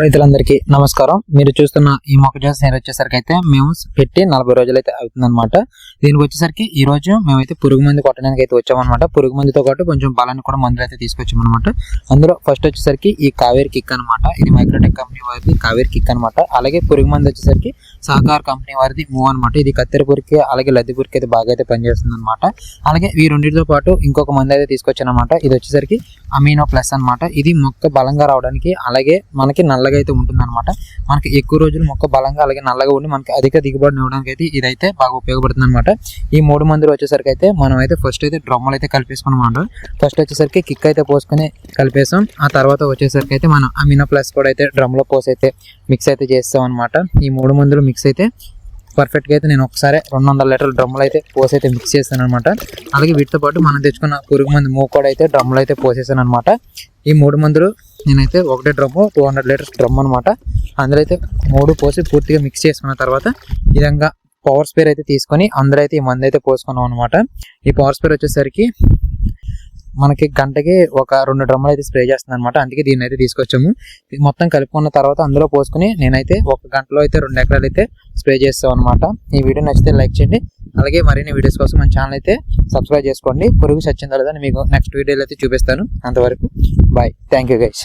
రైతులందరికీ. నమస్కారం. మీరు చూస్తున్న ఈ మొక్కజొన్న సేర్ వచ్చేసరికి అయితే మేము పెట్టి నలభై రోజులు అయితే అవుతుందన్నమాట. దీనికి వచ్చేసరికి ఈ రోజు మేమైతే పురుగు మందు కొట్టడానికి అయితే వచ్చామన్నమాట. పురుగు మందుతో పాటు కొంచెం బలాన్ని కూడా మందులు అయితే తీసుకొచ్చామన్నమాట. అందులో ఫస్ట్ వచ్చేసరికి ఈ కావేరి కిక్ అనమాట ఇది మైక్రోటెక్ కంపెనీ వారిది కావేరి కిక్ అనమాట అలాగే పురుగు మందు వచ్చేసరికి సహకార్ కంపెనీ వారిది మూవ్ అనమాట ఇది కత్తెర అలాగే లద్దిపూరికి అయితే బాగా అయితే పనిచేస్తుంది అనమాట అలాగే ఈ రెండింటితో పాటు ఇంకొక మందు అయితే తీసుకొచ్చానమాట ఇది వచ్చేసరికి అమీనో ప్లస్ అన్నమాట. ఇది మొక్క బలంగా రావడానికి అలాగే మనకి నల్ల నల్లగా అయితే ఉంటుందన్నమాట. మనకి ఎక్కువ రోజులు మొక్క బలంగా అలాగే నల్లగా ఉండి మనకి అధిక దిగుబడిని ఇవ్వడానికి అయితే ఇదైతే బాగా ఉపయోగపడుతుంది అనమాట ఈ మూడు మందులు వచ్చేసరికి అయితే మనం అయితే ఫస్ట్ అయితే డ్రమ్ములు అయితే కలిపేసుకున్నాం ఫస్ట్ వచ్చేసరికి కిక్ అయితే పోసుకొని కలిపేసాం. ఆ తర్వాత వచ్చేసరికి అయితే మనం అమినో ప్లస్ కూడా అయితే డ్రమ్లో పోసి అయితే మిక్స్ అయితే చేస్తాం అనమాట ఈ మూడు మందులు మిక్స్ అయితే పర్ఫెక్ట్గా అయితే నేను ఒకసారి రెండు వందల లీటర్ల డ్రమ్ములు అయితే పోసి అయితే మిక్స్ చేస్తాను అనమాట అలాగే వీటితో పాటు మనం తెచ్చుకున్న పురుగు మంది మూవ్ కూడా అయితే డ్రమ్ములు అయితే పోసేసాను అనమాట ఈ మూడు మందులు నేనైతే ఒకటే drum two hundred litres drum అనమాట అందులో అయితే మూడు పోసి పూర్తిగా మిక్స్ చేసుకున్న తర్వాత ఈ విధంగా పవర్ స్పేర్ అయితే తీసుకొని అందులో అయితే ఈ మందు అయితే పోసుకున్నాం అనమాట ఈ పవర్ స్పేర్ వచ్చేసరికి మనకి గంటకి ఒక రెండు డ్రమ్ములు అయితే స్ప్రే చేస్తుంది అనమాట అందుకే దీన్ని అయితే తీసుకొచ్చాము. మొత్తం కలుపుకున్న తర్వాత అందులో పోసుకుని నేనైతే ఒక గంటలో అయితే రెండు ఎకరాలు అయితే స్ప్రే చేస్తాం అనమాట ఈ వీడియో నచ్చితే లైక్ చేయండి. అలాగే మరిన్ని వీడియోస్ కోసం మన ఛానల్ అయితే సబ్స్క్రైబ్ చేసుకోండి. పొరుగు చచ్చిన తర్వాత మీకు నెక్స్ట్ వీడియోలో అయితే చూపిస్తాను. అంతవరకు బాయ్ థ్యాంక్ యూ గైస్